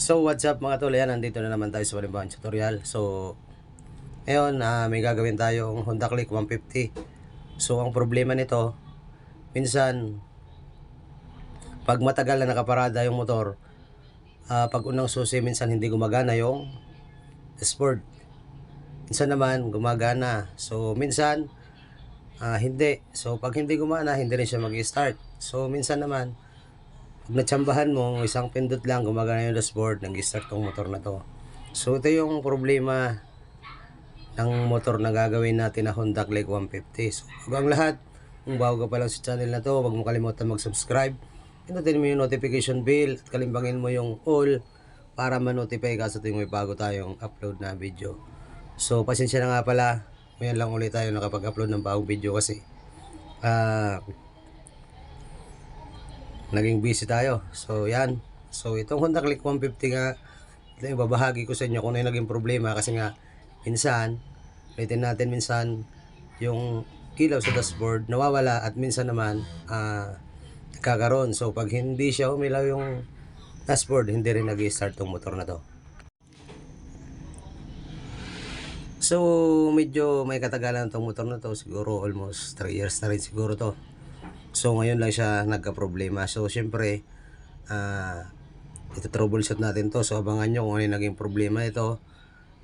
So what's up mga tol, yan nandito na naman tayo sa panibawang tutorial. So ngayon ah, may gagawin tayong Honda Click 150. So ang problema nito, minsan pag matagal na nakaparada yung motor, ah, pag unang susi minsan hindi gumagana yung dashboard. Minsan naman gumagana. So minsan ah, hindi. So pag hindi gumana, hindi rin siya mag-start. So minsan naman pag natsambahan mo, isang pindot lang, gumagana yung dashboard, nag-start tong motor na to. So, ito yung problema ng motor na gagawin natin na Honda Click 150. So, bago ang lahat, kung bago ka pa lang sa channel na to, huwag mo kalimutan mag-subscribe. Pindutin mo yung notification bell at kalimbangin mo yung all para ma-notify ka sa tuwing may bago tayong upload na video. So, pasensya na nga pala, ngayon lang ulit tayo nakapag-upload ng bagong video kasi ah naging busy tayo. So, yan. So, itong Honda Click 150 nga, ito yung babahagi ko sa inyo kung ano yung naging problema kasi nga, minsan, ulitin natin minsan, yung ilaw sa dashboard nawawala at minsan naman, ah, nagkakaroon. So, pag hindi siya umilaw yung dashboard, hindi rin nag-start tong motor na to. So, medyo may katagalan tong motor na to. Siguro almost 3 years na rin siguro to. So, ngayon lang siya nagka-problema. So, syempre, ah, ito troubleshoot natin to. So, abangan nyo kung ano yung naging problema ito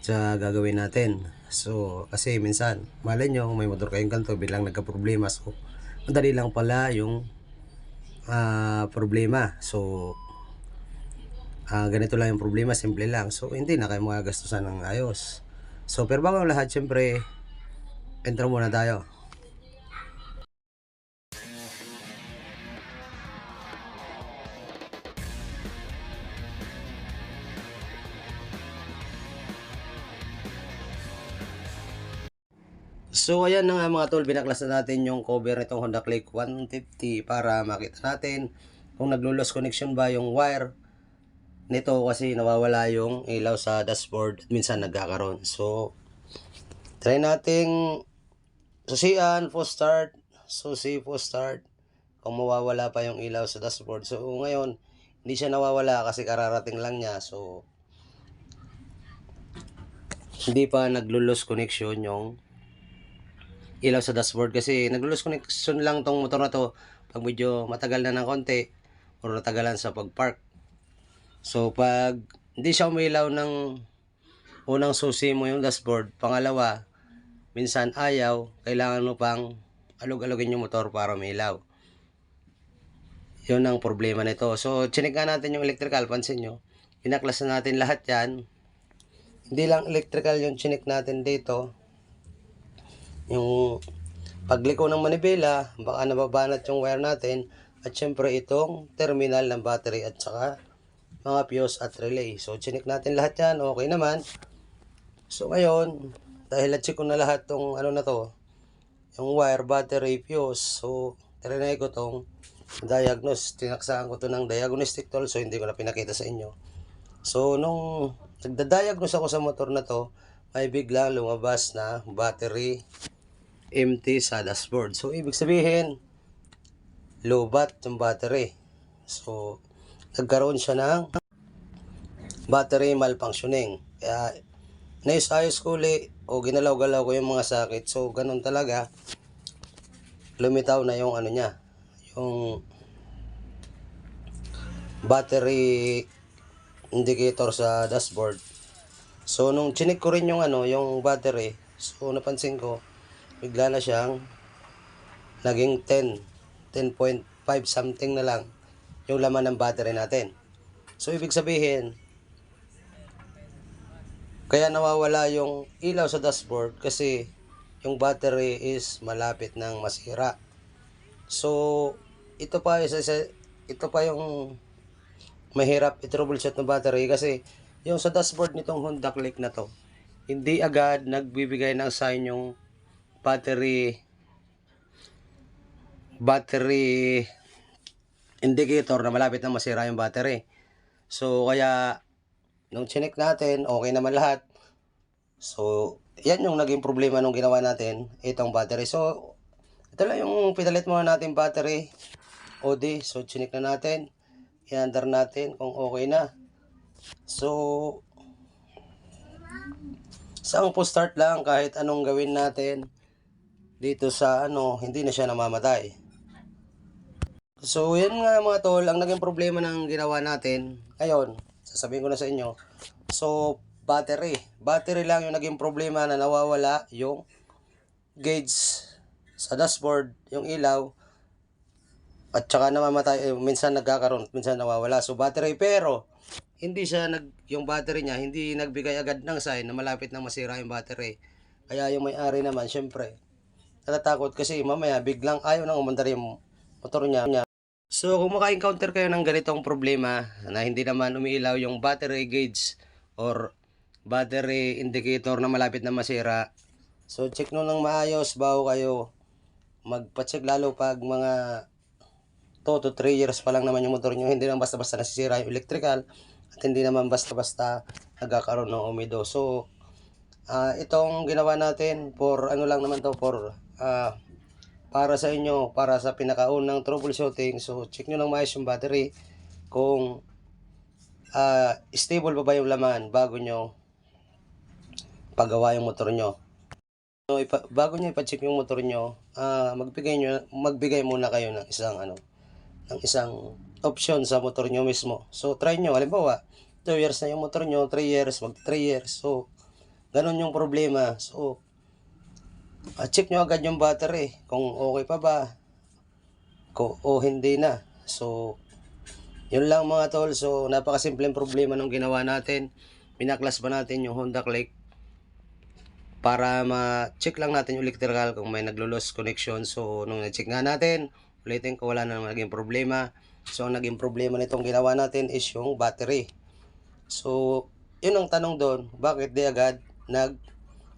sa gagawin natin. So, kasi minsan, malay nyo, may motor kayong kanto, bilang nagka-problema. So, madali lang pala yung ah, problema. So, ah, ganito lang yung problema, simple lang. So, hindi na kayo magagastusan ng ayos. So, pero bago ang lahat, syempre, intro muna tayo. So ayan na nga mga tol, binaklas na natin yung cover nitong Honda Click 150 para makita natin kung naglo-loss connection ba yung wire nito kasi nawawala yung ilaw sa dashboard minsan nagkakaroon. So try nating susian, full start, susi, full start kung mawawala pa yung ilaw sa dashboard. So ngayon, hindi siya nawawala kasi kararating lang niya. So hindi pa naglo-loss connection yung ilaw sa dashboard kasi naglo-lose connection lang tong motor na to pag medyo matagal na ng konti o natagalan sa pag-park. So pag hindi siya umilaw ng unang susi mo yung dashboard, pangalawa, minsan ayaw, kailangan mo pang alog-alogin yung motor para umilaw. Yun ang problema nito. So, chinik nga natin yung electrical, pansin nyo. Pinaklas na natin lahat yan. Hindi lang electrical yung chinik natin dito yung pagliko ng manibela, baka nababanat yung wire natin, at syempre itong terminal ng battery at saka mga fuse at relay. So, chinik natin lahat yan, okay naman. So, ngayon, dahil na-check ko na lahat tong ano na to, yung wire, battery, fuse, so, trinay ko tong diagnose. Tinaksaan ko to ng diagnostic tool, so hindi ko na pinakita sa inyo. So, nung nagda-diagnose ako sa motor na to, may biglang lumabas na battery empty sa dashboard. So, ibig sabihin, low bat yung battery. So, nagkaroon siya ng battery malfunctioning. Kaya, naisayos ko uli o ginalaw-galaw ko yung mga sakit. So, ganun talaga, lumitaw na yung ano niya, yung battery indicator sa dashboard. So, nung chinik ko rin yung ano, yung battery, so napansin ko, bigla na siyang naging 10, 10.5 something na lang yung laman ng battery natin. So, ibig sabihin, kaya nawawala yung ilaw sa dashboard kasi yung battery is malapit ng masira. So, ito pa isa, isa ito pa yung mahirap i-troubleshoot ng battery kasi yung sa dashboard nitong Honda Click na to, hindi agad nagbibigay ng sign yung battery battery indicator na malapit na masira yung battery. So, kaya nung chinek natin, okay naman lahat. So, yan yung naging problema nung ginawa natin, itong battery. So, ito lang yung pinalit muna natin battery. OD. So, chinek na natin. I-under natin kung okay na. So, sa ang start lang kahit anong gawin natin dito sa ano, hindi na siya namamatay. So, yan nga mga tol, ang naging problema ng ginawa natin, ayun, sasabihin ko na sa inyo. So, battery. Battery lang yung naging problema na nawawala yung gauge sa dashboard, yung ilaw, at saka namamatay, eh, minsan nagkakaroon, minsan nawawala. So, battery, pero, hindi siya nag, yung battery niya, hindi nagbigay agad ng sign na malapit na masira yung battery. Kaya yung may-ari naman, syempre, natatakot kasi mamaya biglang ayaw nang umandar yung motor niya. So, kung maka-encounter kayo ng ganitong problema na hindi naman umiilaw yung battery gauge or battery indicator na malapit na masira, so check nyo ng maayos bago kayo magpa-check lalo pag mga 2 to 3 years pa lang naman yung motor nyo, hindi naman basta-basta nasisira yung electrical at hindi naman basta-basta nagkakaroon ng umido. So, ah itong ginawa natin for ano lang naman to for ah para sa inyo, para sa pinakaunang troubleshooting. So, check nyo ng maayos yung battery kung ah stable pa ba yung laman bago nyo pagawa yung motor nyo. So, ipa, bago nyo ipa-check yung motor nyo, ah magbigay nyo, magbigay muna kayo ng isang ano, ng isang option sa motor nyo mismo. So, try nyo. Halimbawa, 2 years na yung motor nyo, 3 years, mag 3 years. So, ganun yung problema. So, ah, check nyo agad yung battery. Kung okay pa ba. Ko, o hindi na. So, yun lang mga tol. So, napakasimpleng problema nung ginawa natin. Pinaklas ba natin yung Honda Click para ma-check lang natin yung electrical kung may naglo-loss connection. So, nung na-check nga natin, ulitin ko wala na naging problema. So, ang naging problema nitong ginawa natin is yung battery. So, yun ang tanong doon, bakit di agad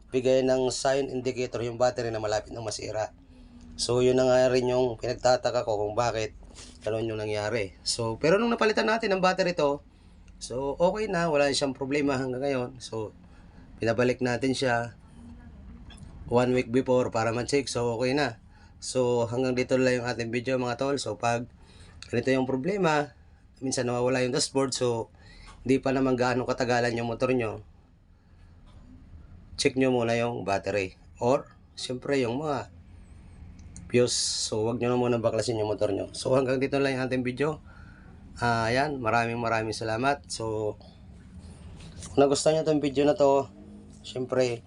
nagbigay ng sign indicator yung battery na malapit na masira? So, yun na nga rin yung pinagtataka ko kung bakit ganun yung nangyari. So, pero nung napalitan natin ang battery to, so okay na, wala siyang problema hanggang ngayon. So, pinabalik natin siya one week before para ma-check. So, okay na. So, hanggang dito lang yung ating video mga tol. So, pag ganito yung problema, minsan nawawala yung dashboard. So, hindi pa naman gaano katagalan yung motor nyo. Check nyo muna yung battery. Or, siyempre yung mga fuse. So, wag nyo na muna baklasin yung motor nyo. So, hanggang dito lang yung ating video. Ah, ayan, maraming maraming salamat. So, kung nagustuhan nyo itong video na to, syempre,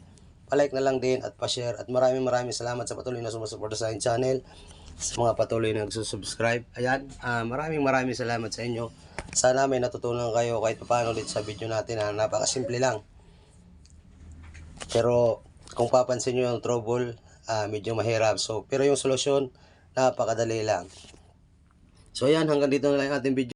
palike na lang din at pa-share. At maraming maraming salamat sa patuloy na sumusuporta sa aking channel. Sa mga patuloy na nagsusubscribe. Ayan, ah, maraming maraming salamat sa inyo. Sana may natutunan kayo kahit paano ulit sa video natin na napakasimple lang. Pero kung papansin nyo yung trouble, ah, medyo mahirap. So, pero yung solusyon, napakadali lang. So ayan, hanggang dito na lang ating video.